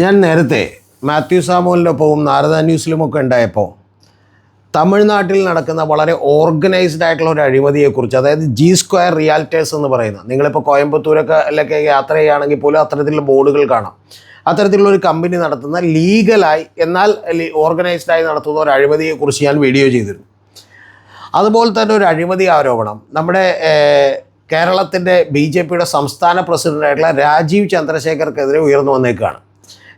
ഞാൻ നേരത്തെ മാത്യു സാമുവലിനൊപ്പവും നാരദ ന്യൂസിലുമൊക്കെ ഉണ്ടായപ്പോൾ തമിഴ്നാട്ടിൽ നടക്കുന്ന വളരെ ഓർഗനൈസ്ഡ് ആയിട്ടുള്ള ഒരു അഴിമതിയെക്കുറിച്ച് അതായത് ജി സ്ക്വയർ റിയാലിറ്റേഴ്സ് എന്ന് പറയുന്ന നിങ്ങളിപ്പോൾ കോയമ്പത്തൂരൊക്കെ അല്ലൊക്കെ യാത്ര ചെയ്യുകയാണെങ്കിൽ പോലും അത്തരത്തിലുള്ള ബോർഡുകൾ കാണാം. അത്തരത്തിലുള്ള ഒരു കമ്പനി നടത്തുന്ന ലീഗലായി എന്നാൽ ഓർഗനൈസ്ഡ് ആയി നടത്തുന്ന ഒരു അഴിമതിയെക്കുറിച്ച് ഞാൻ വീഡിയോ ചെയ്തിരുന്നു. അതുപോലെ തന്നെ ഒരു അഴിമതി ആരോപണം നമ്മുടെ കേരളത്തിന്റെ ബി ജെ പിയുടെ സംസ്ഥാന പ്രസിഡന്റായിട്ടുള്ള രാജീവ് ചന്ദ്രശേഖർക്കെതിരെ ഉയർന്നു വന്നേക്കുകയാണ്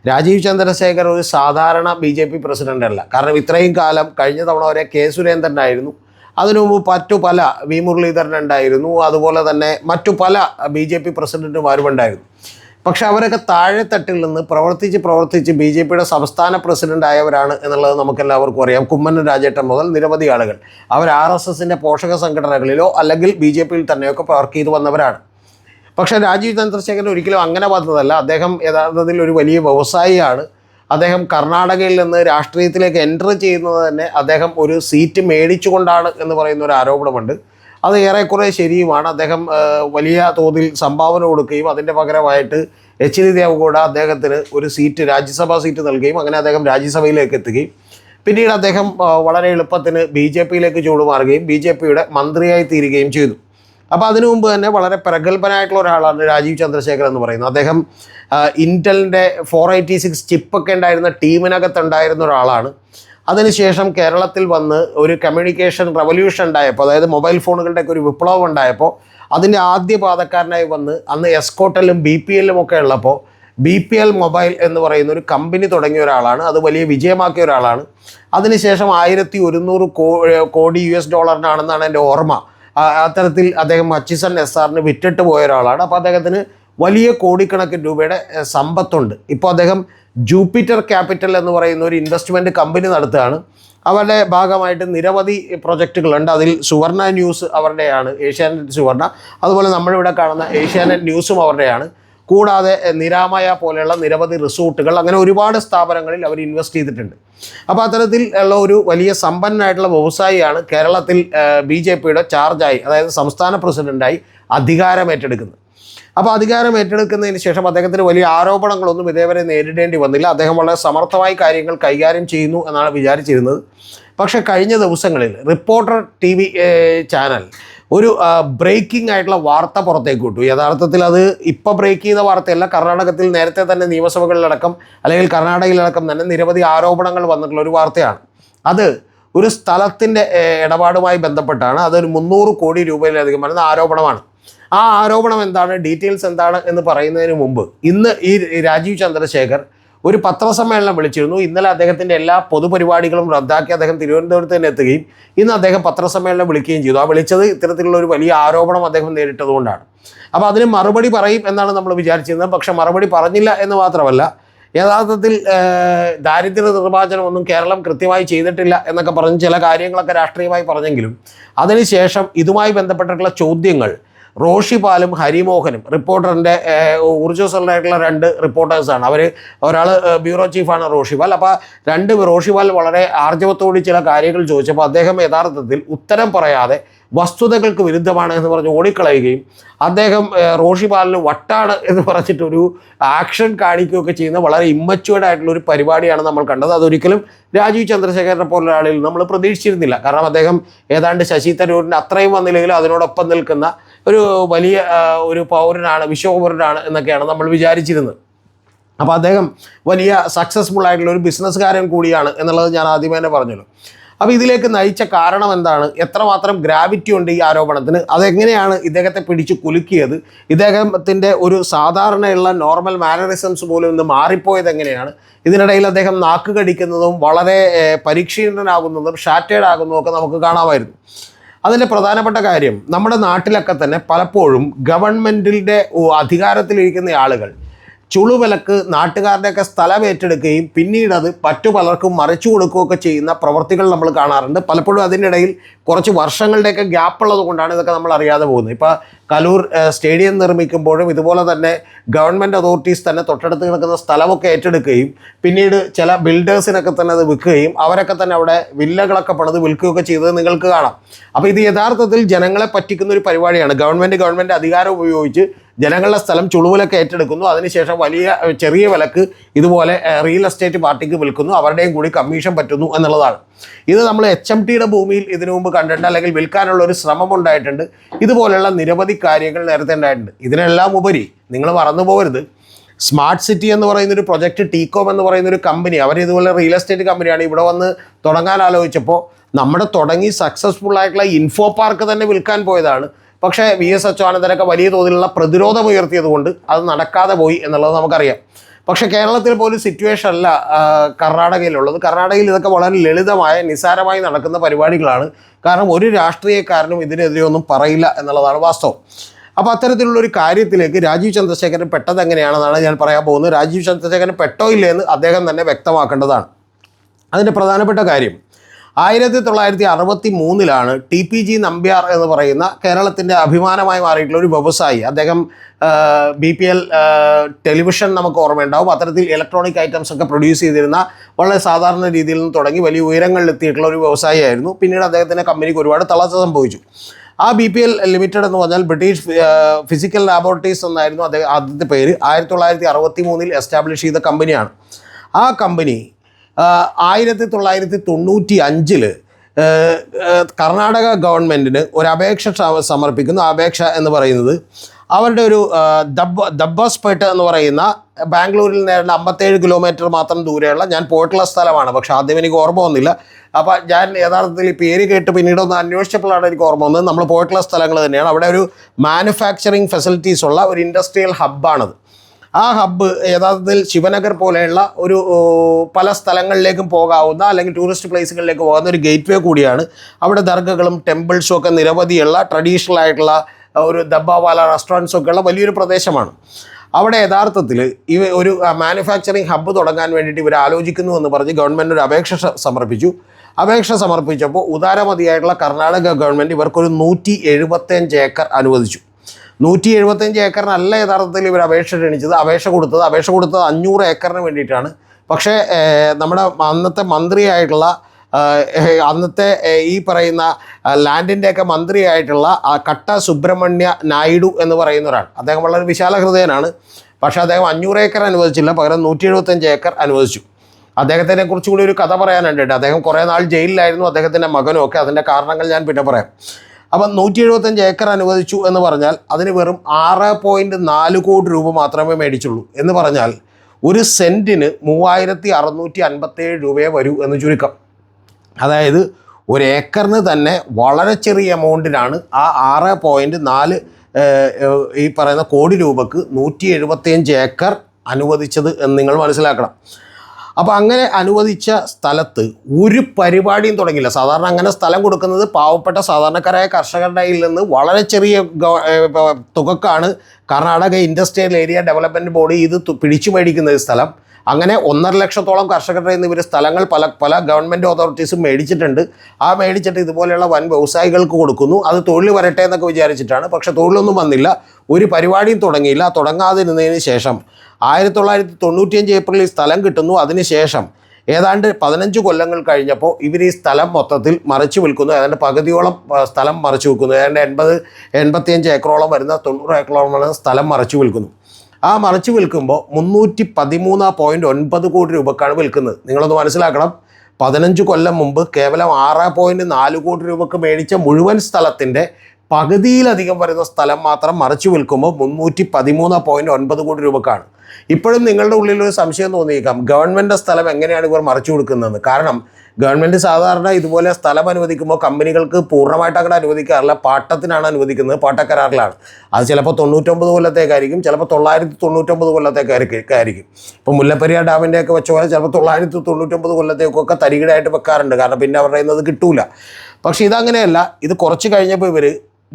രാജീവ് ചന്ദ്രശേഖർ ഒരു സാധാരണ ബി ജെ പി പ്രസിഡന്റ് അല്ല. കാരണം ഇത്രയും കാലം കഴിഞ്ഞ തവണ വരെ കെ സുരേന്ദ്രനായിരുന്നു. അതിനു മുമ്പ് മറ്റു പല വി മുരളീധരൻ ഉണ്ടായിരുന്നു അതുപോലെ തന്നെ മറ്റു പല ബി ജെ പി പ്രസിഡന്റുമാരും ഉണ്ടായിരുന്നു പക്ഷെ അവരൊക്കെ താഴെത്തട്ടിൽ നിന്ന് പ്രവർത്തിച്ച് പ്രവർത്തിച്ച് ബി ജെ പിയുടെ സംസ്ഥാന പ്രസിഡന്റ് ആയവരാണ് എന്നുള്ളത് നമുക്കെല്ലാവർക്കും അറിയാം. കുമ്മനം രാജേട്ടൻ മുതൽ നിരവധി ആളുകൾ. അവർ ആർ എസ് എസിന്റെ പോഷക സംഘടനകളിലോ അല്ലെങ്കിൽ ബി ജെ പിയിൽ തന്നെയൊക്കെ വർക്ക് ചെയ്തു വന്നവരാണ്. പക്ഷേ രാജീവ് ചന്ദ്രശേഖരൻ ഒരിക്കലും അങ്ങനെ വന്നതല്ല. അദ്ദേഹം യഥാർത്ഥത്തിൽ ഒരു വലിയ വ്യവസായിയാണ്. അദ്ദേഹം കർണാടകയിൽ നിന്ന് രാഷ്ട്രീയത്തിലേക്ക് എന്റർ ചെയ്യുന്നത് തന്നെ അദ്ദേഹം ഒരു സീറ്റ് മേടിച്ചുകൊണ്ടാണ് എന്ന് പറയുന്ന ഒരു ആരോപണമുണ്ട്. അത് ഏറെക്കുറെ ശരിയുമാണ്. അദ്ദേഹം വലിയ തോതിൽ സംഭാവന കൊടുക്കുകയും അതിന്റെ പകരമായിട്ട് എച്ച് ഡി ദേവഗൗഡ അദ്ദേഹത്തിന് ഒരു സീറ്റ് രാജ്യസഭാ സീറ്റ് നൽകുകയും അങ്ങനെ അദ്ദേഹം രാജ്യസഭയിലേക്ക് എത്തുകയും പിന്നീട് അദ്ദേഹം വളരെ എളുപ്പത്തിന് ബി ജെ പിയിലേക്ക് ചൂടുമാറുകയും ബി ജെ പിയുടെ മന്ത്രിയായി തീരുകയും ചെയ്തു. അപ്പോൾ അതിനു മുമ്പ് തന്നെ വളരെ പ്രഗത്ഭനായിട്ടുള്ള ഒരാളാണ് രാജീവ് ചന്ദ്രശേഖർ എന്ന് പറയുന്നത്. അദ്ദേഹം ഇന്റലിന്റെ ഫോർ എയ്റ്റി സിക്സ് ചിപ്പൊക്കെ ഉണ്ടായിരുന്ന ടീമിനകത്ത് ഉണ്ടായിരുന്ന ഒരാളാണ് അതിനുശേഷം കേരളത്തിൽ വന്ന് ഒരു കമ്മ്യൂണിക്കേഷൻ റവല്യൂഷൻ ഉണ്ടായപ്പോൾ അതായത് മൊബൈൽ ഫോണുകളുടെയൊക്കെ ഒരു വിപ്ലവം ഉണ്ടായപ്പോൾ അതിന്റെ ആദ്യ പാതക്കാരനായി വന്ന് അന്ന് എസ്കോട്ടലും ബി പി എല്ലും ഒക്കെ ഉള്ളപ്പോൾ ബി പി എൽ മൊബൈൽ എന്ന് പറയുന്ന ഒരു കമ്പനി തുടങ്ങിയ ഒരാളാണ്. അത് വലിയ വിജയമാക്കിയ ഒരാളാണ്. അതിനുശേഷം ആയിരത്തി ഒരുന്നൂറ് കോടി യു എസ് ഡോളറിനാണെന്നാണ് എന്റെ ഓർമ്മ. അത്തരത്തിൽ അദ്ദേഹം അച്ചിസൺ എസ് ആറിന് വിറ്റിട്ട് പോയ ഒരാളാണ് അപ്പോൾ അദ്ദേഹത്തിന് വലിയ കോടിക്കണക്കിന് രൂപയുടെ സമ്പത്തുണ്ട്. ഇപ്പോൾ അദ്ദേഹം ജൂപ്പിറ്റർ ക്യാപിറ്റൽ എന്ന് പറയുന്ന ഒരു ഇൻവെസ്റ്റ്മെന്റ് കമ്പനി നടത്തുകയാണ്. അവരുടെ ഭാഗമായിട്ട് നിരവധി പ്രൊജക്റ്റുകളുണ്ട് അതിൽ സുവർണ ന്യൂസ് അവരുടെയാണ് ഏഷ്യാനെറ്റ് സുവർണ. അതുപോലെ നമ്മളിവിടെ കാണുന്ന ഏഷ്യാനെറ്റ് ന്യൂസും അവരുടെയാണ്. കൂടാതെ നിരാമയ പോലെയുള്ള നിരവധി റിസോർട്ടുകൾ അങ്ങനെ ഒരുപാട് സ്ഥാപനങ്ങളിൽ അവർ ഇൻവെസ്റ്റ് ചെയ്തിട്ടുണ്ട്. അപ്പോൾ അത്തരത്തിൽ ഉള്ള ഒരു വലിയ സമ്പന്നനായിട്ടുള്ള വ്യവസായിയാണ് കേരളത്തിൽ ബി ജെ പിയുടെ ചാർജായി അതായത് സംസ്ഥാന പ്രസിഡന്റായി അധികാരം ഏറ്റെടുക്കുന്നത്. അപ്പോൾ അധികാരം ഏറ്റെടുക്കുന്നതിന് ശേഷം അദ്ദേഹത്തിന് വലിയ ആരോപണങ്ങളൊന്നും ഇതേവരെ നേരിടേണ്ടി വന്നില്ല. അദ്ദേഹം വളരെ സമർത്ഥമായി കാര്യങ്ങൾ കൈകാര്യം ചെയ്യുന്നു എന്നാണ് വിചാരിച്ചിരുന്നത്. പക്ഷേ കഴിഞ്ഞ ദിവസങ്ങളിൽ റിപ്പോർട്ടർ ടി ചാനൽ ഒരു ബ്രേക്കിംഗ് ആയിട്ടുള്ള വാർത്ത പുറത്തേക്ക് വിട്ടു. യഥാർത്ഥത്തിൽ അത് ഇപ്പോൾ ബ്രേക്ക് ചെയ്ത വാർത്തയല്ല. കർണാടകത്തിൽ നേരത്തെ തന്നെ നിയമസഭകളിലടക്കം അല്ലെങ്കിൽ കർണാടകയിലടക്കം തന്നെ നിരവധി ആരോപണങ്ങൾ വന്നിട്ടുള്ള ഒരു വാർത്തയാണ്. അത് ഒരു സ്ഥലത്തിന്റെ ഇടപാടുമായി ബന്ധപ്പെട്ടാണ്. അതൊരു മുന്നൂറ് കോടി രൂപയിലധികം വരുന്ന ആരോപണമാണ്. ആ ആരോപണം എന്താണ്? ഡീറ്റെയിൽസ് എന്താണ് എന്ന് പറയുന്നതിന് മുമ്പ് ഇന്ന് ഈ രാജീവ് ചന്ദ്രശേഖർ ഒരു പത്രസമ്മേളനം വിളിച്ചിരുന്നു. ഇന്നലെ അദ്ദേഹത്തിന്റെ എല്ലാ പൊതുപരിപാടികളും റദ്ദാക്കി അദ്ദേഹം തിരുവനന്തപുരത്ത് തന്നെ എത്തുകയും ഇന്ന് അദ്ദേഹം പത്രസമ്മേളനം വിളിക്കുകയും ചെയ്തു. ആ വിളിച്ചത് ഇത്തരത്തിലുള്ള ഒരു വലിയ ആരോപണം അദ്ദേഹം നേരിട്ടതുകൊണ്ടാണ് അപ്പോൾ അതിന് മറുപടി പറയും എന്നാണ് നമ്മൾ വിചാരിച്ചിരുന്നത്. പക്ഷേ മറുപടി പറഞ്ഞില്ല എന്ന് മാത്രമല്ല യഥാർത്ഥത്തിൽ ദാരിദ്ര്യ നിർമ്മാർജനം ഒന്നും കേരളം കൃത്യമായി ചെയ്തിട്ടില്ല എന്നൊക്കെ പറഞ്ഞ് ചില കാര്യങ്ങളൊക്കെ രാഷ്ട്രീയമായി പറഞ്ഞെങ്കിലും അതിനുശേഷം ഇതുമായി ബന്ധപ്പെട്ടിട്ടുള്ള ചോദ്യങ്ങൾ റോഷിപാലും ഹരിമോഹനും. റിപ്പോർട്ടറിന്റെ ഊർജസ്വലരായിട്ടുള്ള രണ്ട് റിപ്പോർട്ടേഴ്സാണ് അവർ ഒരാൾ ബ്യൂറോ ചീഫാണ് റോഷിപാൽ അപ്പോൾ രണ്ട് റോഷിപാൽ വളരെ ആർജവത്തോട് ചില കാര്യങ്ങൾ ചോദിച്ചപ്പോൾ അദ്ദേഹം യഥാർത്ഥത്തിൽ ഉത്തരം പറയാതെ വസ്തുതകൾക്ക് വിരുദ്ധമാണ് എന്ന് പറഞ്ഞ് ഓടിക്കളയുകയും അദ്ദേഹം റോഷിപാലിന് വട്ടാണ് എന്ന് പറഞ്ഞിട്ടൊരു ആക്ഷൻ കാണിക്കുകയൊക്കെ ചെയ്യുന്ന വളരെ ഇമ്മച്ചുവേർഡ് ആയിട്ടുള്ള ഒരു പരിപാടിയാണ് നമ്മൾ കണ്ടത്. അതൊരിക്കലും രാജീവ് ചന്ദ്രശേഖരനെ പോലുള്ള ആളിൽ നമ്മൾ പ്രതീക്ഷിച്ചിരുന്നില്ല. കാരണം അദ്ദേഹം ഏതാണ്ട് ശശി തരൂരിന്റെ അത്രയും വന്നില്ലെങ്കിലും അതിനോടൊപ്പം നിൽക്കുന്ന ഒരു വലിയ ഒരു പൗരനാണ് വിശ്വപൗരനാണ് എന്നൊക്കെയാണ് നമ്മൾ വിചാരിച്ചിരുന്നത്. അപ്പോൾ അദ്ദേഹം വലിയ സക്സസ്ഫുൾ ആയിട്ടുള്ള ഒരു ബിസിനസ്സുകാരൻ കൂടിയാണ് എന്നുള്ളത് ഞാൻ ആദ്യമേ തന്നെ പറഞ്ഞല്ലോ. അപ്പോൾ ഇതിലേക്ക് നയിച്ച കാരണം എന്താണ്? എത്രമാത്രം ഗ്രാവിറ്റി ഉണ്ട് ഈ ആരോപണത്തിന്? അതെങ്ങനെയാണ് ഇദ്ദേഹത്തെ പിടിച്ച് കുലുക്കിയത്? ഇദ്ദേഹത്തിന്റെ ഒരു സാധാരണയുള്ള നോർമൽ മാനറിസംസ് പോലും ഇന്ന് മാറിപ്പോയത് എങ്ങനെയാണ്? ഇതിനിടയിൽ അദ്ദേഹം നാക്ക് കടിക്കുന്നതും വളരെ പരിക്ഷീണനാകുന്നതും ഷാറ്റേഡ് ആകുന്നതും ഒക്കെ നമുക്ക് കാണാമായിരുന്നു. അതിന്റെ പ്രധാനപ്പെട്ട കാര്യം നമ്മുടെ നാട്ടിലൊക്കെ തന്നെ പലപ്പോഴും ഗവൺമെന്റിന്റെ അധികാരത്തിലിരിക്കുന്ന ആളുകൾ ചുളുവിലക്ക് നാട്ടുകാരുടെയൊക്കെ സ്ഥലം ഏറ്റെടുക്കുകയും പിന്നീട് അത് മറ്റു പലർക്കും മറിച്ചു കൊടുക്കുകയൊക്കെ ചെയ്യുന്ന പ്രവർത്തികൾ നമ്മൾ കാണാറുണ്ട്. പലപ്പോഴും അതിനിടയിൽ കുറച്ച് വർഷങ്ങളുടെയൊക്കെ ഗ്യാപ്പ് ഉള്ളത് കൊണ്ടാണ് ഇതൊക്കെ നമ്മൾ അറിയാതെ പോകുന്നത്. ഇപ്പോൾ കലൂർ സ്റ്റേഡിയം നിർമ്മിക്കുമ്പോഴും ഇതുപോലെ തന്നെ ഗവൺമെന്റ് അതോറിറ്റീസ് തന്നെ തൊട്ടടുത്ത് കിടക്കുന്ന സ്ഥലമൊക്കെ ഏറ്റെടുക്കുകയും പിന്നീട് ചില ബിൽഡേഴ്സിനൊക്കെ തന്നെ അത് വിൽക്കുകയും അവരൊക്കെ തന്നെ അവിടെ വില്ലകളൊക്കെ പണിത് വിൽക്കുകയൊക്കെ ചെയ്തത് നിങ്ങൾക്ക് കാണാം. അപ്പോൾ ഇത് യഥാർത്ഥത്തിൽ ജനങ്ങളെ പറ്റിക്കുന്ന ഒരു പരിപാടിയാണ്. ഗവൺമെന്റ് ഗവൺമെന്റ് അധികാരം ഉപയോഗിച്ച് ജനങ്ങളുടെ സ്ഥലം ചുളുവിലൊക്കെ ഏറ്റെടുക്കുന്നു. അതിനുശേഷം വലിയ ചെറിയ വിലക്ക് ഇതുപോലെ റിയൽ എസ്റ്റേറ്റ് പാർട്ടിക്ക് വിൽക്കുന്നു. അവരുടെയും കൂടി കമ്മീഷൻ പറ്റുന്നു എന്നുള്ളതാണ്. ഇത് നമ്മൾ എച്ച് എം ടിയുടെ ഭൂമിയിൽ ഇതിനു മുമ്പ് കണ്ടിട്ടുണ്ട്. അല്ലെങ്കിൽ വിൽക്കാനുള്ള ഒരു ശ്രമം ഉണ്ടായിട്ടുണ്ട്. ഇതുപോലെയുള്ള നിരവധി കാര്യങ്ങൾ നേരത്തെ ഉണ്ടായിട്ടുണ്ട്. ഇതിനെല്ലാം ഉപരി നിങ്ങൾ മറന്നു പോകരുത്. സ്മാർട്ട് സിറ്റി എന്ന് പറയുന്ന ഒരു പ്രൊജക്ട് ടീകോം എന്ന് പറയുന്ന ഒരു കമ്പനി അവർ ഇതുപോലെ റിയൽ എസ്റ്റേറ്റ് കമ്പനിയാണ് ഇവിടെ വന്ന് തുടങ്ങാൻ ആലോചിച്ചപ്പോൾ നമ്മുടെ തുടങ്ങി സക്സസ്ഫുൾ ആയിട്ടുള്ള ഇൻഫോ പാർക്ക് തന്നെ വിൽക്കാൻ പോയതാണ്. പക്ഷേ വി എസ് അച്യുതാനന്ദനൊക്കെ വലിയ തോതിലുള്ള പ്രതിരോധം ഉയർത്തിയത് കൊണ്ട് അത് നടക്കാതെ പോയി എന്നുള്ളത് നമുക്കറിയാം. പക്ഷേ കേരളത്തിൽ പോലും സിറ്റുവേഷൻ അല്ല കർണാടകയിലുള്ളത്. കർണാടകയിൽ ഇതൊക്കെ വളരെ ലളിതമായ നിസാരമായി നടക്കുന്ന പരിപാടികളാണ്. കാരണം ഒരു രാഷ്ട്രീയക്കാരനും ഇതിനെതിരെ ഒന്നും പറയില്ല എന്നുള്ളതാണ് വാസ്തവം. അപ്പോൾ അത്തരത്തിലുള്ള ഒരു കാര്യത്തിലേക്ക് രാജീവ് ചന്ദ്രശേഖരൻ പെട്ടത് എങ്ങനെയാണെന്നാണ് ഞാൻ പറയാൻ പോകുന്നത്. രാജീവ് ചന്ദ്രശേഖരൻ പെട്ടോ ഇല്ലേ എന്ന് അദ്ദേഹം തന്നെ വ്യക്തമാക്കേണ്ടതാണ്. അതിന്റെ പ്രധാനപ്പെട്ട കാര്യം ആയിരത്തി തൊള്ളായിരത്തി അറുപത്തി മൂന്നിലാണ് ടി പി ജി നമ്പ്യാർ എന്ന് പറയുന്ന കേരളത്തിന്റെ അഭിമാനമായി മാറിയിട്ടുള്ള ഒരു വ്യവസായി. അദ്ദേഹം ബി പി എൽ ടെലിവിഷൻ നമുക്ക് ഓർമ്മയുണ്ടാവും. അത്തരത്തിൽ ഇലക്ട്രോണിക് ഐറ്റംസ് ഒക്കെ പ്രൊഡ്യൂസ് ചെയ്തിരുന്ന വളരെ സാധാരണ രീതിയിൽ നിന്ന് തുടങ്ങി വലിയ ഉയരങ്ങളിലെത്തിയിട്ടുള്ള ഒരു വ്യവസായിയായിരുന്നു. പിന്നീട് അദ്ദേഹത്തിന്റെ കമ്പനിക്ക് ഒരുപാട് തളർച്ച സംഭവിച്ചു. ആ ബി പി എൽ ലിമിറ്റഡ് എന്ന് പറഞ്ഞാൽ ബ്രിട്ടീഷ് ഫിസിക്കൽ ലാബോറട്ടറീസ് എന്നായിരുന്നു അദ്ദേഹം ആദ്യത്തെ പേര്. ആയിരത്തി തൊള്ളായിരത്തി അറുപത്തി മൂന്നിൽ എസ്റ്റാബ്ലിഷ് ചെയ്ത കമ്പനിയാണ്. ആ കമ്പനി ആയിരത്തി തൊള്ളായിരത്തി തൊണ്ണൂറ്റി അഞ്ചിൽ കർണാടക ഗവൺമെന്റിന് ഒരു അപേക്ഷ സമർപ്പിക്കുന്നു. അപേക്ഷ എന്ന് പറയുന്നത് അവരുടെ ഒരു ദബ് ദബ്ബ ദബ്ബസ്പേട്ട് എന്ന് പറയുന്ന ബാംഗ്ലൂരിൽ നിന്ന് അമ്പത്തേഴ് കിലോമീറ്റർ മാത്രം ദൂരെയുള്ള ഞാൻ പോയിട്ടുള്ള സ്ഥലമാണ്. പക്ഷേ ആദ്യം എനിക്ക് ഓർമ്മ വന്നില്ല. അപ്പോൾ ഞാൻ യഥാർത്ഥത്തിൽ പേര് കേട്ട് പിന്നീട് ഒന്ന് അന്വേഷിച്ചപ്പോഴാണ് എനിക്ക് ഓർമ്മ വന്നത്. നമ്മൾ പോയിട്ടുള്ള സ്ഥലങ്ങൾ തന്നെയാണ്. അവിടെ ഒരു മാനുഫാക്ചറിങ് ഫെസിലിറ്റീസ് ഉള്ള ഒരു ഇൻഡസ്ട്രിയൽ ഹബ്ബാണത് ആ ഹബ്ബ് യഥാർത്ഥത്തിൽ ശിവനഗർ പോലെയുള്ള ഒരു പല സ്ഥലങ്ങളിലേക്കും പോകാവുന്ന അല്ലെങ്കിൽ ടൂറിസ്റ്റ് പ്ലേസുകളിലേക്ക് പോകുന്ന ഒരു ഗേറ്റ് വേ കൂടിയാണ്. അവിടെ ദർഗകളും ടെമ്പിൾസും ഒക്കെ നിരവധിയുള്ള ട്രഡീഷണൽ ആയിട്ടുള്ള ഒരു ദബ്ബാവാല റെസ്റ്റോറന്റ്സ് ഉള്ള വലിയൊരു പ്രദേശമാണ്. അവിടെ യഥാർത്ഥത്തിൽ ഇവ ഒരു മാനുഫാക്ചറിങ് ഹബ്ബ് തുടങ്ങാൻ വേണ്ടിയിട്ട് ഇവർ ആലോചിക്കുന്നു എന്ന് പറഞ്ഞ് ഗവൺമെന്റ് ഒരു അപേക്ഷ സമർപ്പിച്ചു. അപേക്ഷ സമർപ്പിച്ചപ്പോൾ ഉദാരമതിയായിട്ടുള്ള കർണാടക ഗവൺമെന്റ് ഇവർക്കൊരു നൂറ്റി എഴുപത്തഞ്ച് ഏക്കർ അനുവദിച്ചു. നൂറ്റി എഴുപത്തഞ്ച് ഏക്കറിനല്ല യഥാർത്ഥത്തിൽ ഇവർ അപേക്ഷ ക്ഷണിച്ചത്. അപേക്ഷ കൊടുത്തത് അപേക്ഷ കൊടുത്തത് അഞ്ഞൂറ് ഏക്കറിന് വേണ്ടിയിട്ടാണ്. പക്ഷേ നമ്മുടെ അന്നത്തെ മന്ത്രിയായിട്ടുള്ള അന്നത്തെ ഈ പറയുന്ന ലാൻഡിന്റെയൊക്കെ മന്ത്രിയായിട്ടുള്ള കട്ട സുബ്രഹ്മണ്യ നായിഡു എന്ന് പറയുന്ന ഒരാൾ. അദ്ദേഹം വളരെ വിശാല ഹൃദയനാണ്. പക്ഷേ അദ്ദേഹം അഞ്ഞൂറ് ഏക്കർ അനുവദിച്ചില്ല. പകരം നൂറ്റി എഴുപത്തഞ്ച് ഏക്കർ അനുവദിച്ചു. അദ്ദേഹത്തിനെ കുറിച്ചുകൂടി ഒരു കഥ പറയാനുണ്ട്. അദ്ദേഹം കുറേ നാൾ ജയിലിലായിരുന്നു. അദ്ദേഹത്തിന്റെ മകനും ഒക്കെ അതിന്റെ കാരണങ്ങൾ ഞാൻ പിന്നെ പറയാം. അപ്പം നൂറ്റി എഴുപത്തഞ്ച് ഏക്കർ അനുവദിച്ചു എന്ന് പറഞ്ഞാൽ അതിന് വെറും ആറ് പോയിന്റ് നാല് കോടി രൂപ മാത്രമേ മേടിച്ചുള്ളൂ എന്ന് പറഞ്ഞാൽ ഒരു സെന്റിന് മൂവായിരത്തി അറുന്നൂറ്റി അൻപത്തേഴ് രൂപയെ വരൂ എന്ന് ചുരുക്കം. അതായത് ഒരു ഏക്കറിന് തന്നെ വളരെ ചെറിയ എമൗണ്ടിനാണ് ആ ആറ് പോയിന്റ് നാല് ഈ പറയുന്ന കോടി രൂപക്ക് നൂറ്റി എഴുപത്തിയഞ്ച് ഏക്കർ അനുവദിച്ചത് എന്ന് നിങ്ങൾ മനസ്സിലാക്കണം. അപ്പോൾ അങ്ങനെ അനുവദിച്ച സ്ഥലത്ത് ഒരു പരിപാടിയും തുടങ്ങില്ല സാധാരണ അങ്ങനെ സ്ഥലം കൊടുക്കുന്നത് പാവപ്പെട്ട സാധാരണക്കാരായ കർഷകരുടെ നിന്ന് വളരെ ചെറിയ തുകക്കാണ്. Karnataka industrial area development board ഇത് പിടിച്ചു മേടിക്കുന്ന സ്ഥലം. അങ്ങനെ ഒന്നര ലക്ഷത്തോളം കർഷകരുടെ നിന്ന് ഇവർ സ്ഥലങ്ങൾ പല പല ഗവൺമെന്റ് അതോറിറ്റീസും മേടിച്ചിട്ടുണ്ട്. ആ മേടിച്ചിട്ട് ഇതുപോലെയുള്ള വൻ വ്യവസായികൾക്ക് കൊടുക്കുന്നു. അത് തൊഴിൽ വരട്ടെ എന്നൊക്കെ വിചാരിച്ചിട്ടാണ്. പക്ഷേ തൊഴിലൊന്നും വന്നില്ല. ഒരു പരിപാടിയും തുടങ്ങിയില്ല. തുടങ്ങാതിരുന്നതിന് ശേഷം ആയിരത്തി തൊള്ളായിരത്തി തൊണ്ണൂറ്റിയഞ്ച് ഏപ്രിലിൽ സ്ഥലം കിട്ടുന്നു. അതിനുശേഷം ഏതാണ്ട് പതിനഞ്ച് കൊല്ലങ്ങൾ കഴിഞ്ഞപ്പോൾ ഇവർ ഈ സ്ഥലം മൊത്തത്തിൽ മറിച്ചു വിൽക്കുന്നു. ഏതാണ്ട് പകുതിയോളം സ്ഥലം മറിച്ചു വിൽക്കുന്നു. ഏതാണ്ട് എൺപത് എൺപത്തിയഞ്ച് ഏക്കറോളം വരുന്ന തൊണ്ണൂറ് ഏക്കറോളം വരുന്ന സ്ഥലം മറിച്ചു വിൽക്കുന്നു. ആ മറിച്ച് വിൽക്കുമ്പോൾ മുന്നൂറ്റി പതിമൂന്ന് പോയിന്റ് ഒൻപത് കോടി രൂപക്കാണ് വിൽക്കുന്നത്. നിങ്ങളൊന്ന് മനസ്സിലാക്കണം. പതിനഞ്ച് കൊല്ലം മുമ്പ് കേവലം ആറ് പോയിന്റ് നാല് കോടി രൂപക്ക് മേടിച്ച മുഴുവൻ സ്ഥലത്തിന്റെ പകുതിയിലധികം വരുന്ന സ്ഥലം മാത്രം മറിച്ച് വിൽക്കുമ്പോൾ മുന്നൂറ്റി പതിമൂന്ന് പോയിന്റ് ഒൻപത് കോടി രൂപക്കാണ്. ഇപ്പോഴും നിങ്ങളുടെ ഉള്ളിൽ ഒരു സംശയം തോന്നിയേക്കാം. ഗവൺമെന്റ് സ്ഥലം എങ്ങനെയാണ് ഇവർ മറിച്ചു കൊടുക്കുന്നത് കാരണം ഗവൺമെന്റ് സാധാരണ ഇതുപോലെ സ്ഥലം അനുവദിക്കുമ്പോൾ കമ്പനികൾക്ക് പൂർണമായിട്ട് അങ്ങനെ അനുവദിക്കാറില്ല. പാട്ടത്തിനാണ് അനുവദിക്കുന്നത്. പാട്ടക്കരാറിലാണ്. അത് ചിലപ്പോൾ തൊണ്ണൂറ്റൊമ്പത് കൊല്ലത്തേക്കായിരിക്കും. ചിലപ്പോൾ തൊള്ളായിരത്തി തൊണ്ണൂറ്റൊമ്പത് കൊല്ലത്തേക്കായിരിക്കും ഇപ്പോൾ മുല്ലപ്പെരിയാർ ഡാമിന്റെയൊക്കെ വെച്ച പോലെ ചിലപ്പോൾ തൊള്ളായിരത്തി തൊണ്ണൂറ്റൊമ്പത് കൊല്ലത്തേക്കൊക്കെ തരികിടായിട്ട് വെക്കാറുണ്ട്. കാരണം പിന്നെ അവരുടെ അത് കിട്ടൂല. പക്ഷേ ഇതങ്ങനെയല്ല. ഇത് കുറച്ച് കഴിഞ്ഞപ്പോൾ ഇവർ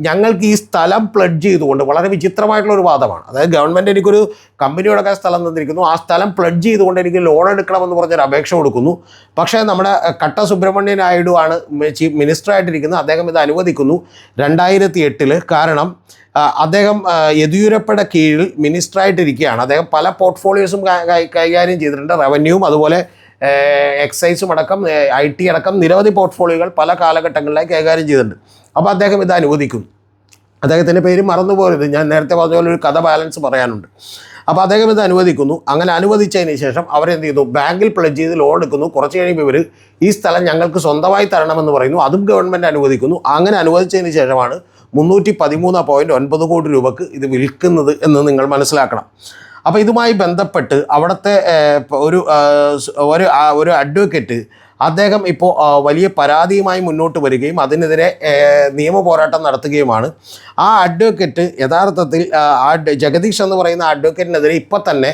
ഞങ്ങൾക്ക് ഈ സ്ഥലം പ്ലഡ്ജ് ചെയ്തുകൊണ്ട് വളരെ വിചിത്രമായിട്ടുള്ള ഒരു വാദമാണ്. അതായത് ഗവൺമെന്റ് എനിക്കൊരു കമ്പനി കൊടുക്കാൻ സ്ഥലം തന്നിരിക്കുന്നു. ആ സ്ഥലം പ്ലഡ്ജ് ചെയ്തുകൊണ്ട് എനിക്ക് ലോൺ എടുക്കണമെന്ന് പറഞ്ഞൊരു അപേക്ഷ കൊടുക്കുന്നു. പക്ഷേ നമ്മുടെ കട്ട സുബ്രഹ്മണ്യൻ നായിഡു ആണ് ചീഫ് മിനിസ്റ്റർ ആയിട്ടിരിക്കുന്നത്. അദ്ദേഹം ഇത് അനുവദിക്കുന്നു. രണ്ടായിരത്തി എട്ടിൽ കാരണം അദ്ദേഹം യെദ്യൂരപ്പയുടെ കീഴിൽ മിനിസ്റ്ററായിട്ടിരിക്കുകയാണ് അദ്ദേഹം പല പോർട്ട്ഫോളിയോസും കൈകാര്യം ചെയ്തിട്ടുണ്ട്. റവന്യൂവും അതുപോലെ എക്സൈസും അടക്കം ഐ ടി അടക്കം നിരവധി പോർട്ട്ഫോളിയോകൾ പല കാലഘട്ടങ്ങളിലായി കൈകാര്യം ചെയ്തിട്ടുണ്ട്. അപ്പോൾ അദ്ദേഹം ഇത് അനുവദിക്കുന്നു അദ്ദേഹത്തിന്റെ പേര് മറന്നു പോകരുത്. ഞാൻ നേരത്തെ പറഞ്ഞ പോലെ ഒരു കഥ ബാലൻസ് പറയാനുണ്ട്. അപ്പോൾ അദ്ദേഹം ഇത് അനുവദിക്കുന്നു. അങ്ങനെ അനുവദിച്ചതിന് ശേഷം അവരെന്ത് ചെയ്തു? ബാങ്കിൽ പ്ലഡ് ചെയ്ത് ലോൺ എടുക്കുന്നു. കുറച്ച് കഴിയുമ്പോൾ ഇവർ ഈ സ്ഥലം ഞങ്ങൾക്ക് സ്വന്തമായി തരണമെന്ന് പറയുന്നു. അതും ഗവൺമെന്റ് അനുവദിക്കുന്നു. അങ്ങനെ അനുവദിച്ചതിന് ശേഷമാണ് മുന്നൂറ്റി പതിമൂന്ന് പോയിന്റ് ഒൻപത് കോടി രൂപക്ക് ഇത് വിൽക്കുന്നത് എന്ന് നിങ്ങൾ മനസ്സിലാക്കണം. അപ്പോൾ ഇതുമായി ബന്ധപ്പെട്ട് അവിടുത്തെ ഒരു ഒരു അഡ്വക്കേറ്റ് അദ്ദേഹം ഇപ്പോൾ വലിയ പരാതിയുമായി മുന്നോട്ട് വരികയും അതിനെതിരെ നിയമ പോരാട്ടം നടത്തുകയുമാണ്. ആ അഡ്വക്കേറ്റ് യഥാർത്ഥത്തിൽ ആ ജഗദീഷ് എന്ന് പറയുന്ന അഡ്വക്കേറ്റിനെതിരെ ഇപ്പം തന്നെ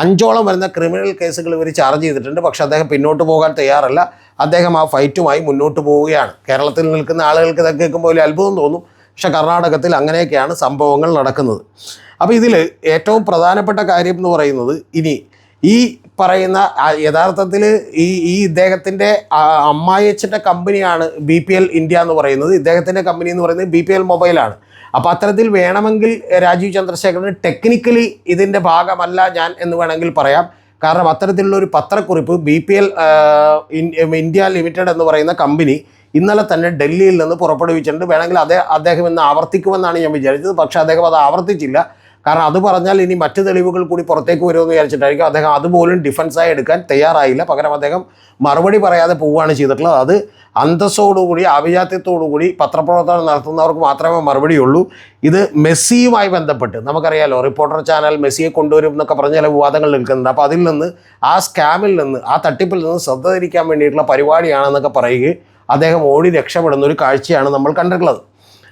അഞ്ചോളം വരുന്ന ക്രിമിനൽ കേസുകൾ ഇവർ ചാർജ് ചെയ്തിട്ടുണ്ട്. പക്ഷെ അദ്ദേഹം പിന്നോട്ട് പോകാൻ തയ്യാറല്ല. അദ്ദേഹം ആ ഫൈറ്റുമായി മുന്നോട്ട് പോവുകയാണ്. കേരളത്തിൽ നിൽക്കുന്ന ആളുകൾക്ക് ഇതൊക്കെ കേൾക്കുമ്പോൾ ഒരു അത്ഭുതം തോന്നും. പക്ഷേ കർണാടകത്തിൽ അങ്ങനെയൊക്കെയാണ് സംഭവങ്ങൾ നടക്കുന്നത്. അപ്പോൾ ഇതിൽ ഏറ്റവും പ്രധാനപ്പെട്ട കാര്യം എന്ന് പറയുന്നത് ഇനി ഈ പറയുന്ന യഥാർത്ഥത്തിൽ ഈ ഈ ഇദ്ദേഹത്തിന്റെ അമ്മായിയച്ഛന്റെ കമ്പനിയാണ് ബി പി എൽ ഇന്ത്യ എന്ന് പറയുന്നത്. ഇദ്ദേഹത്തിന്റെ കമ്പനി എന്ന് പറയുന്നത് ബി പി എൽ മൊബൈലാണ് അപ്പോൾ അത്തരത്തിൽ വേണമെങ്കിൽ രാജീവ് ചന്ദ്രശേഖരന് ടെക്നിക്കലി ഇതിന്റെ ഭാഗമല്ല ഞാൻ എന്ന് വേണമെങ്കിൽ പറയാം. കാരണം അത്തരത്തിലുള്ള ഒരു പത്രക്കുറിപ്പ് B P L India limited എന്ന് പറയുന്ന കമ്പനി ഇന്നലെ തന്നെ ഡൽഹിയിൽ നിന്ന് പുറപ്പെടുവിച്ചിട്ടുണ്ട്. വേണമെങ്കിൽ അതേ അദ്ദേഹം ഇന്ന് ആവർത്തിക്കുമെന്നാണ് ഞാൻ വിചാരിച്ചത്. പക്ഷേ അദ്ദേഹം അത് ആവർത്തിച്ചില്ല. കാരണം അത് പറഞ്ഞാൽ ഇനി മറ്റു തെളിവുകൾ കൂടി പുറത്തേക്ക് വരുമെന്ന് വിചാരിച്ചിട്ടായിരിക്കും. അദ്ദേഹം അതുപോലും ഡിഫൻസായി എടുക്കാൻ തയ്യാറായില്ല. പകരം അദ്ദേഹം മറുപടി പറയാതെ പോവുകയാണ് ചെയ്തിട്ടുള്ളത്. അത് അന്തസ്സോടുകൂടി ആഭിജാത്യത്തോടുകൂടി പത്രപ്രവർത്തനം നടത്തുന്നവർക്ക് മാത്രമേ മറുപടിയുള്ളൂ. ഇത് മെസ്സിയുമായി ബന്ധപ്പെട്ട് നമുക്കറിയാലോ റിപ്പോർട്ടർ ചാനൽ മെസ്സിയെ കൊണ്ടുവരും എന്നൊക്കെ പറഞ്ഞ ചില വിവാദങ്ങൾ നിൽക്കുന്നുണ്ട്. അപ്പോൾ അതിൽ നിന്ന് ആ സ്കാമിൽ നിന്ന് ആ തട്ടിപ്പിൽ നിന്ന് ശ്രദ്ധ തിരിക്കാൻ വേണ്ടിയിട്ടുള്ള പരിപാടിയാണെന്നൊക്കെ പറയുകയും അദ്ദേഹം ഓടി രക്ഷപ്പെടുന്ന ഒരു കാഴ്ചയാണ് നമ്മൾ കണ്ടിട്ടുള്ളത്.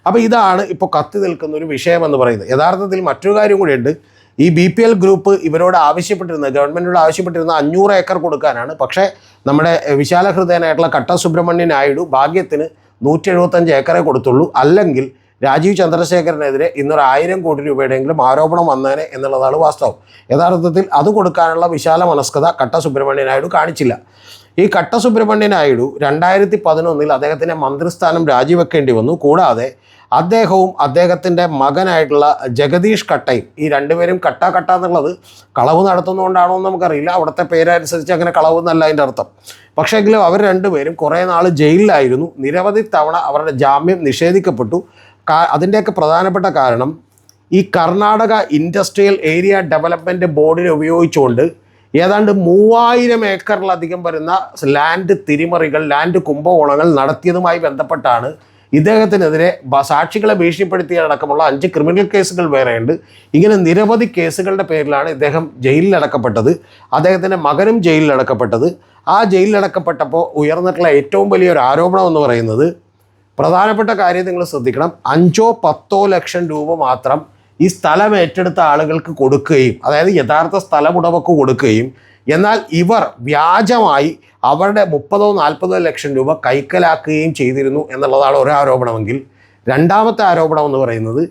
അപ്പോൾ ഇതാണ് ഇപ്പോൾ കത്തി നിൽക്കുന്ന ഒരു വിഷയമെന്ന് പറയുന്നത്. യഥാർത്ഥത്തിൽ മറ്റൊരു കാര്യം കൂടിയുണ്ട്. ഈ ബി പി എൽ ഗ്രൂപ്പ് ഇവരോട് ആവശ്യപ്പെട്ടിരുന്നത് ഗവൺമെന്റിനോട് ആവശ്യപ്പെട്ടിരുന്ന അഞ്ഞൂറ് ഏക്കർ കൊടുക്കാനാണ്. പക്ഷേ നമ്മുടെ വിശാല ഹൃദയനായിട്ടുള്ള കട്ട സുബ്രഹ്മണ്യൻ നായിഡു ഭാഗ്യത്തിന് നൂറ്റി എഴുപത്തഞ്ച് ഏക്കറെ കൊടുത്തുള്ളൂ. അല്ലെങ്കിൽ രാജീവ് ചന്ദ്രശേഖരനെതിരെ ഇന്നൊരു ആയിരം കോടി രൂപയുടെയെങ്കിലും ആരോപണം വന്നേനെ എന്നുള്ളതാണ് വാസ്തവം. യഥാർത്ഥത്തിൽ അത് കൊടുക്കാനുള്ള വിശാല മനസ്കത കട്ട സുബ്രഹ്മണ്യൻ നായിഡു കാണിച്ചില്ല. ഈ കട്ട സുബ്രഹ്മണ്യൻ നായിഡു രണ്ടായിരത്തി പതിനൊന്നിൽ അദ്ദേഹത്തിന്റെ മന്ത്രിസ്ഥാനം രാജിവെക്കേണ്ടി വന്നു. കൂടാതെ അദ്ദേഹവും അദ്ദേഹത്തിന്റെ മകനായിട്ടുള്ള ജഗദീഷ് കട്ടയും ഈ രണ്ടുപേരും കട്ട കട്ട എന്നുള്ളത് കളവ് നടത്തുന്നതുകൊണ്ടാണോ എന്ന് നമുക്കറിയില്ല. അവിടുത്തെ പേരനുസരിച്ച് അങ്ങനെ കളവ് എന്നല്ല അതിന്റെ അർത്ഥം. പക്ഷേ എങ്കിലും അവർ രണ്ടുപേരും കുറേ നാൾ ജയിലിലായിരുന്നു. നിരവധി തവണ അവരുടെ ജാമ്യം നിഷേധിക്കപ്പെട്ടു. അതിന്റെയൊക്കെ പ്രധാനപ്പെട്ട കാരണം ഈ കർണാടക ഇൻഡസ്ട്രിയൽ ഏരിയ ഡെവലപ്മെന്റ് ബോർഡിനെ ഉപയോഗിച്ചുകൊണ്ട് ഏതാണ്ട് മൂവായിരം ഏക്കറിലധികം വരുന്ന ലാൻഡ് തിരിമറികൾ ലാൻഡ് കുംഭകോണങ്ങൾ നടത്തിയതുമായി ബന്ധപ്പെട്ടാണ് ഇദ്ദേഹത്തിനെതിരെ സാക്ഷികളെ സാക്ഷികളെ ഭീഷണിപ്പെടുത്തിയടക്കമുള്ള അഞ്ച് ക്രിമിനൽ കേസുകൾ വേറെയുണ്ട്. ഇങ്ങനെ നിരവധി കേസുകളുടെ പേരിലാണ് ഇദ്ദേഹം ജയിലിലടക്കപ്പെട്ടത്. അദ്ദേഹത്തിന്റെ മകനും ജയിലിലടക്കപ്പെട്ടത്. ആ ജയിലിലടക്കപ്പെട്ടപ്പോൾ ഉയർന്നിട്ടുള്ള ഏറ്റവും വലിയൊരു ആരോപണം എന്ന് പറയുന്നത് പ്രധാനപ്പെട്ട കാര്യം നിങ്ങൾ ശ്രദ്ധിക്കണം. അഞ്ചോ പത്തോ ലക്ഷം രൂപ മാത്രം ഈ സ്ഥലം ഏറ്റെടുത്ത ആളുകൾക്ക് കൊടുക്കുകയും അതായത് യഥാർത്ഥ സ്ഥലമുടമക്ക് കൊടുക്കുകയും എന്നാൽ ഇവർ വ്യാജമായി അവരുടെ മുപ്പതോ നാൽപ്പതോ ലക്ഷം രൂപ കൈക്കലാക്കുകയും ചെയ്തിരുന്നു എന്നുള്ളതാണ് ഒരു ആരോപണമെങ്കിൽ. രണ്ടാമത്തെ ആരോപണം എന്ന് പറയുന്നത്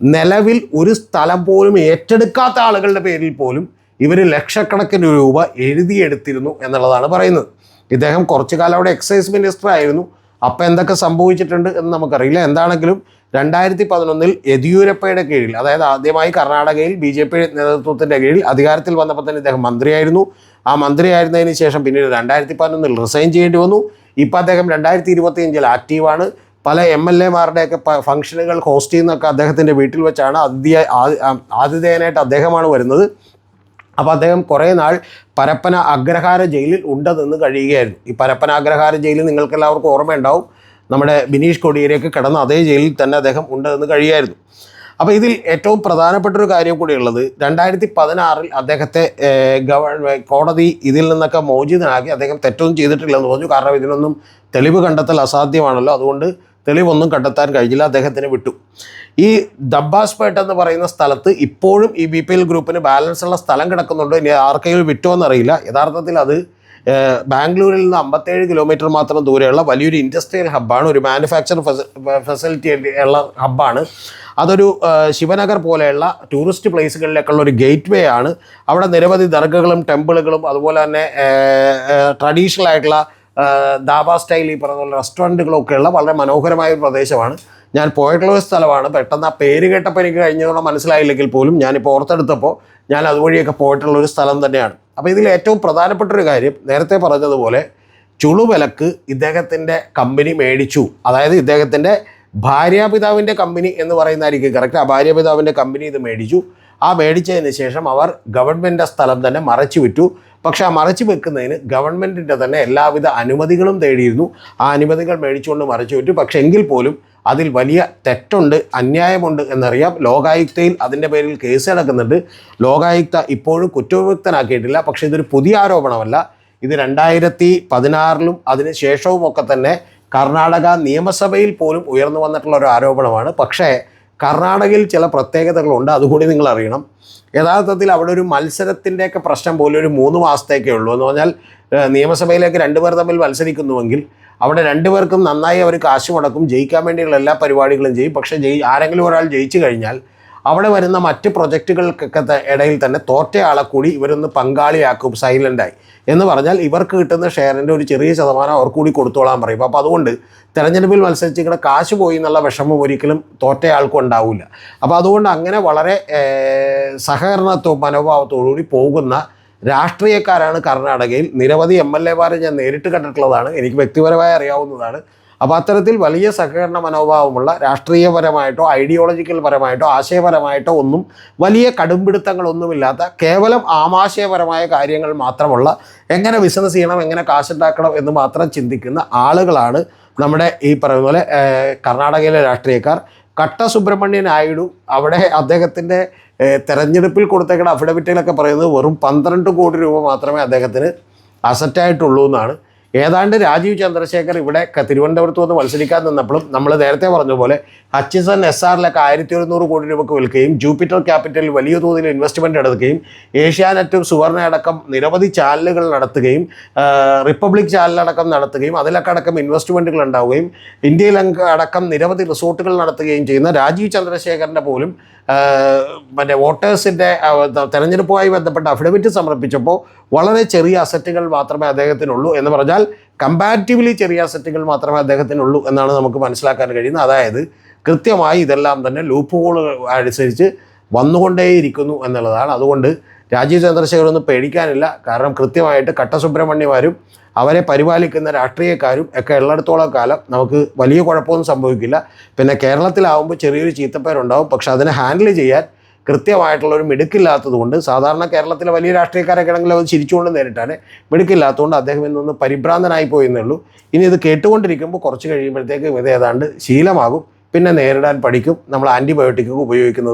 നിലവിൽ ഒരു സ്ഥലം പോലും ഏറ്റെടുക്കാത്ത ആളുകളുടെ പേരിൽ പോലും ഇവർ ലക്ഷക്കണക്കിന് രൂപ എഴുതിയെടുത്തിരുന്നു എന്നുള്ളതാണ് പറയുന്നത്. ഇദ്ദേഹം കുറച്ചു കാലം അവിടെ എക്സൈസ് മിനിസ്റ്റർ ആയിരുന്നു അപ്പോൾ എന്തൊക്കെ സംഭവിച്ചിട്ടുണ്ട് എന്ന് നമുക്കറിയില്ല. എന്താണെങ്കിലും രണ്ടായിരത്തി പതിനൊന്നിൽ യെദ്യൂരപ്പയുടെ കീഴിൽ അതായത് ആദ്യമായി കർണാടകയിൽ ബി ജെ പി നേതൃത്വത്തിന്റെ കീഴിൽ അധികാരത്തിൽ വന്നപ്പോൾ തന്നെ ഇദ്ദേഹം മന്ത്രിയായിരുന്നു. ആ മന്ത്രിയായിരുന്നതിന് ശേഷം പിന്നീട് രണ്ടായിരത്തി പതിനൊന്നിൽ റിസൈൻ ചെയ്യേണ്ടി വന്നു. ഇപ്പം അദ്ദേഹം രണ്ടായിരത്തി ഇരുപത്തിയഞ്ചിൽ ആക്റ്റീവാണ് പല എം എൽ എമാരുടെയൊക്കെ ഫംഗ്ഷനുകൾ ഹോസ്റ്റ് ചെയ്യുന്നൊക്കെ അദ്ദേഹത്തിന്റെ വീട്ടിൽ വെച്ചാണ് ആദ്യ ആതിഥേയനായിട്ട് അദ്ദേഹമാണ് വരുന്നത്. അപ്പോൾ അദ്ദേഹം കുറേ നാൾ പരപ്പന അഗ്രഹാര ജയിലിൽ ഉണ്ടെന്ന് കഴിയുകയായിരുന്നു. ഈ പരപ്പന അഗ്രഹാര ജയിലിൽ നിങ്ങൾക്ക് എല്ലാവർക്കും ഓർമ്മയുണ്ടാവും. നമ്മുടെ ബിനീഷ് കൊടിയേരിയൊക്കെ കിടന്ന അതേ ജയിലിൽ തന്നെ അദ്ദേഹം ഉണ്ടെന്ന് കഴിയായിരുന്നു. അപ്പോൾ ഇതിൽ ഏറ്റവും പ്രധാനപ്പെട്ട ഒരു കാര്യം കൂടിയുള്ളത് രണ്ടായിരത്തി പതിനാറിൽ അദ്ദേഹത്തെ ഗവ കോടതി ഇതിൽ നിന്നൊക്കെ മോചിതനാക്കി അദ്ദേഹം തെറ്റൊന്നും ചെയ്തിട്ടില്ലെന്ന് പറഞ്ഞു. കാരണം ഇതിനൊന്നും തെളിവ് കണ്ടെത്തൽ അസാധ്യമാണല്ലോ. അതുകൊണ്ട് തെളിവൊന്നും കണ്ടെത്താൻ കഴിഞ്ഞില്ല. അദ്ദേഹത്തിന് വിട്ടു. ഈ ദബ്ബാസ്പേട്ട് എന്ന് പറയുന്ന സ്ഥലത്ത് ഇപ്പോഴും ഈ ബി പി എൽ ഗ്രൂപ്പിന് ബാലൻസ് ഉള്ള സ്ഥലം കിടക്കുന്നുണ്ടോ? ഇനി ആർക്കെങ്കിലും വിറ്റോ എന്നറിയില്ല യഥാർത്ഥത്തിൽ അത് ബാംഗ്ലൂരിൽ നിന്ന് അമ്പത്തേഴ് കിലോമീറ്റർ മാത്രം ദൂരെയുള്ള വലിയൊരു ഇൻഡസ്ട്രിയൽ ഹബ്ബാണ് ഒരു മാനുഫാക്ചർ ഫെസിലിറ്റി ഉള്ള ഹബ്ബാണ്. അതൊരു ശിവനഗർ പോലെയുള്ള ടൂറിസ്റ്റ് പ്ലേസുകളിലേക്കുള്ള ഒരു ഗേറ്റ് വേ ആണ്. അവിടെ നിരവധി ദർഗകളും ടെമ്പിളുകളും അതുപോലെ തന്നെ ട്രഡീഷണൽ ആയിട്ടുള്ള ദാബ സ്റ്റൈൽ ഈ പറഞ്ഞ പോലെ റെസ്റ്റോറന്റുകളൊക്കെ ഉള്ള വളരെ മനോഹരമായ ഒരു പ്രദേശമാണ്. ഞാൻ പോയിട്ടുള്ള ഒരു സ്ഥലമാണ്. പെട്ടെന്ന് ആ പേര് കേട്ടപ്പോൾ എനിക്ക് കഴിഞ്ഞതോടെ മനസ്സിലായില്ലെങ്കിൽ പോലും ഞാനിപ്പോൾ ഓർത്തെടുത്തപ്പോൾ ഞാൻ അതുവഴിയൊക്കെ പോയിട്ടുള്ള ഒരു സ്ഥലം തന്നെയാണ്. അപ്പോൾ ഇതിൽ ഏറ്റവും പ്രധാനപ്പെട്ട ഒരു കാര്യം നേരത്തെ പറഞ്ഞതുപോലെ ചുളുവിലക്ക് ഇദ്ദേഹത്തിന്റെ കമ്പനി മേടിച്ചു. അതായത് ഇദ്ദേഹത്തിന്റെ ഭാര്യാപിതാവിന്റെ കമ്പനി എന്ന് പറയുന്നതായിരിക്കും കറക്റ്റ് ആ? ഭാര്യാപിതാവിന്റെ കമ്പനി ഇത് മേടിച്ചു. ആ മേടിച്ചതിന് ശേഷം അവർ ഗവൺമെന്റ് സ്ഥലം തന്നെ മറച്ചു വിറ്റു. പക്ഷേ ആ മറച്ചു വെക്കുന്നതിന് ഗവൺമെന്റിന്റെ തന്നെ എല്ലാവിധ അനുമതികളും തേടിയിരുന്നു. ആ അനുമതികൾ മേടിച്ചുകൊണ്ട് മറച്ചു വിറ്റു. പക്ഷെ എങ്കിൽ പോലും അതിൽ വലിയ തെറ്റുണ്ട് അന്യായമുണ്ട് എന്നറിയാം. ലോകായുക്തയിൽ അതിന്റെ പേരിൽ കേസ് നടക്കുന്നുണ്ട്. ലോകായുക്ത ഇപ്പോഴും കുറ്റവിമുക്തനാക്കിയിട്ടില്ല. പക്ഷേ ഇതൊരു പുതിയ ആരോപണമല്ല. ഇത് രണ്ടായിരത്തി പതിനാറിലും അതിന് ശേഷവും ഒക്കെ തന്നെ കർണാടക നിയമസഭയിൽ പോലും ഉയർന്നു വന്നിട്ടുള്ള ഒരു ആരോപണമാണ്. പക്ഷേ കർണാടകയിൽ ചില പ്രത്യേകതകളുണ്ട് അതുകൂടി നിങ്ങൾ അറിയണം. യഥാർത്ഥത്തിൽ അവിടെ ഒരു മത്സരത്തിന്റെയൊക്കെ പ്രശ്നം പോലും ഒരു മൂന്ന് മാസത്തേക്കേ ഉള്ളൂ. എന്ന് പറഞ്ഞാൽ നിയമസഭയിലേക്ക് രണ്ടുപേർ തമ്മിൽ മത്സരിക്കുന്നുവെങ്കിൽ അവിടെ രണ്ടുപേർക്കും നന്നായി അവർ കാശ് മുടക്കും ജയിക്കാൻ വേണ്ടിയുള്ള എല്ലാ പരിപാടികളും ചെയ്യും. പക്ഷേ ജയി ആരെങ്കിലും ഒരാൾ ജയിച്ചു കഴിഞ്ഞാൽ അവിടെ വരുന്ന മറ്റ് പ്രൊജക്റ്റുകൾക്കൊക്കെ ഇടയിൽ തന്നെ തോറ്റയാളെ കൂടി ഇവരൊന്ന് പങ്കാളിയാക്കും സൈലന്റായി എന്ന് പറഞ്ഞാൽ ഇവർക്ക് കിട്ടുന്ന ഷെയറിന്റെ ഒരു ചെറിയ ശതമാനം അവർ കൂടി കൊടുത്തോളാൻ പറയും. അപ്പോൾ അതുകൊണ്ട് തെരഞ്ഞെടുപ്പിൽ മത്സരിച്ച് ഇങ്ങനെ കാശ് പോയി എന്നുള്ള വിഷമം ഒരിക്കലും തോറ്റയാൾക്കും ഉണ്ടാവില്ല അപ്പോൾ അതുകൊണ്ട് അങ്ങനെ വളരെ സഹകരണത്വ മനോഭാവത്തോടുകൂടി പോകുന്ന രാഷ്ട്രീയക്കാരാണ് കർണാടകയിൽ. നിരവധി എം എൽ എമാരെ ഞാൻ നേരിട്ട് കണ്ടിട്ടുള്ളതാണ്. എനിക്ക് വ്യക്തിപരമായി അറിയാവുന്നതാണ്. അപ്പോൾ അത്തരത്തിൽ വലിയ സഹകരണ മനോഭാവമുള്ള രാഷ്ട്രീയപരമായിട്ടോ ഐഡിയോളജിക്കൽ പരമായിട്ടോ ആശയപരമായിട്ടോ ഒന്നും വലിയ കടുംപിടുത്തങ്ങളൊന്നുമില്ലാത്ത കേവലം ആമാശയപരമായ കാര്യങ്ങൾ മാത്രമുള്ള എങ്ങനെ ബിസിനസ് ചെയ്യണം എങ്ങനെ കാശുണ്ടാക്കണം എന്ന് മാത്രം ചിന്തിക്കുന്ന ആളുകളാണ് നമ്മുടെ ഈ പറയുന്ന പോലെ കർണാടകയിലെ രാഷ്ട്രീയക്കാർ. കട്ട സുബ്രഹ്മണ്യൻ നായിഡു അവിടെ അദ്ദേഹത്തിന്റെ തെരഞ്ഞെടുപ്പിൽ കൊടുത്തേക്കുന്ന അഫിഡവിറ്റുകളൊക്കെ പറയുന്നത് വെറും പന്ത്രണ്ട് കോടി രൂപ മാത്രമേ അദ്ദേഹത്തിന് അസറ്റായിട്ടുള്ളൂ എന്നാണ്. ഏതാണ്ട് രാജീവ് ചന്ദ്രശേഖർ ഇവിടെ തിരുവനന്തപുരത്ത് വന്ന് മത്സരിക്കാൻ നിന്നപ്പോഴും നമ്മൾ നേരത്തെ പറഞ്ഞ പോലെ ഹച്ചിസൺ എസ് ആറിലൊക്കെ ആയിരത്തി ഒരുന്നൂറ് കോടി രൂപക്ക് വിൽക്കുകയും ജൂപ്പിറ്റർ ക്യാപിറ്റലിൽ വലിയ തോതിൽ ഇൻവെസ്റ്റ്മെന്റ് നടത്തുകയും ഏഷ്യാനെറ്റും സുവർണ അടക്കം നിരവധി ചാനലുകൾ നടത്തുകയും റിപ്പബ്ലിക് ചാനലടക്കം നടത്തുകയും അതിലൊക്കെ അടക്കം ഇൻവെസ്റ്റ്മെന്റുകൾ ഉണ്ടാവുകയും ഇന്ത്യയിൽ അടക്കം നിരവധി റിസോർട്ടുകൾ നടത്തുകയും ചെയ്യുന്ന രാജീവ് ചന്ദ്രശേഖരന്റെ പോലും മറ്റേ വോട്ടേഴ്സിന്റെ തെരഞ്ഞെടുപ്പുമായി ബന്ധപ്പെട്ട അഫിഡവിറ്റ് സമർപ്പിച്ചപ്പോൾ വളരെ ചെറിയ അസറ്റുകൾ മാത്രമേ അദ്ദേഹത്തിനുള്ളൂ എന്ന് പറഞ്ഞാൽ കമ്പാരിറ്റീവ്ലി ചെറിയ അസറ്റുകൾ മാത്രമേ അദ്ദേഹത്തിനുള്ളൂ എന്നാണ് നമുക്ക് മനസ്സിലാക്കാൻ കഴിയുന്നത്. അതായത് കൃത്യമായി ഇതെല്ലാം തന്നെ ലൂപ്പ് ഹോൾ അനുസരിച്ച് വന്നുകൊണ്ടേയിരിക്കുന്നു എന്നുള്ളതാണ്. അതുകൊണ്ട് രാജീവ് ചന്ദ്രശേഖരൊന്നും പേടിക്കാനില്ല. കാരണം കൃത്യമായിട്ട് കട്ടസുബ്രഹ്മണ്യമാരും അവരെ പരിപാലിക്കുന്ന രാഷ്ട്രീയക്കാരും ഒക്കെ ഉള്ളിടത്തോളം കാലം നമുക്ക് വലിയ കുഴപ്പമൊന്നും സംഭവിക്കില്ല. പിന്നെ കേരളത്തിലാവുമ്പോൾ ചെറിയൊരു ചീത്തപ്പേരുണ്ടാവും. പക്ഷെ അതിനെ ഹാൻഡിൽ ചെയ്യാൻ കൃത്യമായിട്ടുള്ള ഒരു മിടുക്കില്ലാത്തത് കൊണ്ട് സാധാരണ കേരളത്തിലെ വലിയ രാഷ്ട്രീയക്കാരൊക്കെ ആണെങ്കിൽ അത് ചിരിച്ചുകൊണ്ട് നേരിട്ടാണ് മിടുക്കില്ലാത്തതുകൊണ്ട് അദ്ദേഹം ഇന്നൊന്ന് പരിഭ്രാന്തനായി പോയി എന്നുള്ളൂ ഇനി ഇത് കേട്ടുകൊണ്ടിരിക്കുമ്പോൾ കുറച്ച് കഴിയുമ്പോഴത്തേക്ക് ഇത് ഏതാണ്ട് ശീലമാകും. പിന്നെ നേരിടാൻ പഠിക്കും. നമ്മൾ ആന്റിബയോട്ടിക്കൊക്കെ ഉപയോഗിക്കുന്നത്